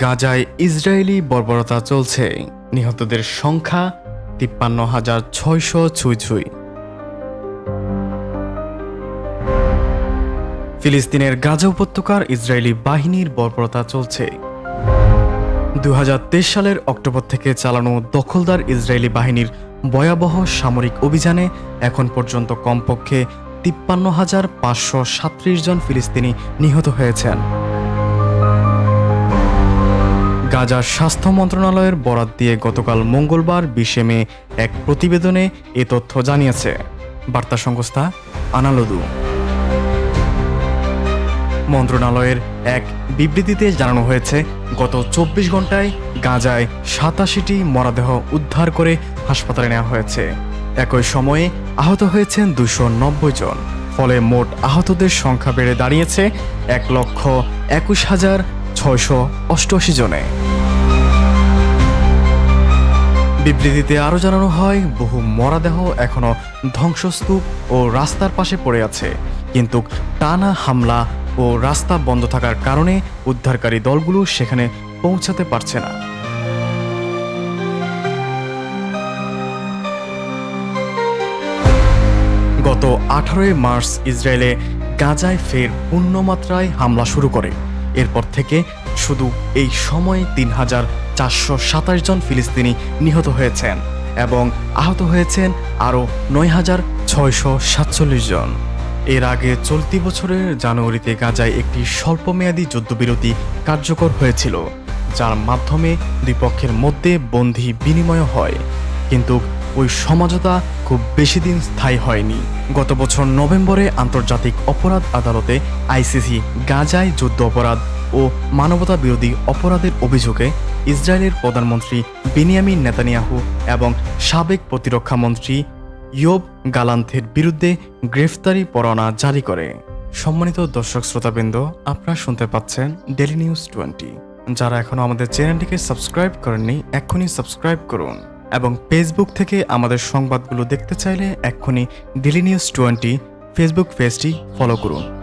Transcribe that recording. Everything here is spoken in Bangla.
গাজায় ইসরায়েলি বর্বরতা চলছে। নিহতদের সংখ্যা তিপ্পান্ন হাজার ছয়শো ছুঁই ছুঁই। ফিলিস্তিনের গাজা উপত্যকার ইসরায়েলি বাহিনীর বর্বরতা চলছে। দু হাজার তেইশ সালের অক্টোবর থেকে চালানো দখলদার ইসরায়েলি বাহিনীর ভয়াবহ সামরিক অভিযানে এখন পর্যন্ত কমপক্ষে তিপ্পান্ন হাজার পাঁচশো সাত্রিশ জন ফিলিস্তিনি নিহত হয়েছেন। গাজার স্বাস্থ্য মন্ত্রণালয়ের বরাত দিয়ে গতকাল মঙ্গলবার বিশে মে এক প্রতিবেদনে এ তথ্য জানিয়েছে। বার্তা সংস্থা আনালদু। মন্ত্রণালয়ের এক বিবৃতিতে জানানো হয়েছে, গত চব্বিশ ঘন্টায় গাজায় সাতাশিটি মরদেহ উদ্ধার করে হাসপাতালে নেওয়া হয়েছে। একই সময়ে আহত হয়েছেন দুশো নব্বই জন। ফলে মোট আহতদের সংখ্যা বেড়ে দাঁড়িয়েছে এক লক্ষ একুশ হাজার ছয়শো অষ্টআশি জনে। বিবৃতিতে আরও জানানো হয়, বহু মরাদেহ এখনও ধ্বংসস্তূপ ও রাস্তার পাশে পড়ে আছে। কিন্তু টানা হামলা ও রাস্তা বন্ধ থাকার কারণে উদ্ধারকারী দলগুলো সেখানে পৌঁছাতে পারছে না। গত আঠারোই মার্চ ইসরায়েলে গাজায় ফের পূর্ণমাত্রায় হামলা শুরু করে। এরপর থেকে শুধু এই সময়ে তিন হাজার চারশো সাতাশ জন ফিলিস্তিনি নিহত হয়েছেন এবং আহত হয়েছেন আরও নয় হাজার ছয়শো সাতচল্লিশ জন। এর আগে চলতি বছরের জানুয়ারিতে গাজায় একটি স্বল্পমেয়াদী যুদ্ধবিরতি কার্যকর হয়েছিল, যার মাধ্যমে দুই পক্ষের মধ্যে বন্দি বিনিময় হয়। কিন্তু ওই সমঝোতা খুব বেশি দিন স্থায়ী হয়নি। গত বছর নভেম্বরে আন্তর্জাতিক অপরাধ আদালতে আইসিসি গাজায় যুদ্ধ অপরাধ ও মানবতা বিরোধী অপরাধের অভিযোগে ইসরায়েলের প্রধানমন্ত্রী বেনিয়ামিন নেতানিয়াহু এবং সাবেক প্রতিরক্ষা মন্ত্রী ইয়োব গালান্থের বিরুদ্ধে গ্রেফতারি পরোয়ানা জারি করে। সম্মানিত দর্শক শ্রোতাবৃন্দ, আপনারা শুনতে পাচ্ছেন ডেলি নিউজ টোয়েন্টি যারা এখনও আমাদের চ্যানেলটিকে সাবস্ক্রাইব করেননি, এক্ষুনি সাবস্ক্রাইব করুন। এবং ফেসবুক থেকে আমাদের সংবাদগুলো দেখতে চাইলে এক্ষুনি দিলি নিউজ টোয়েন্টি ফেসবুক পেজটি ফলো করুন।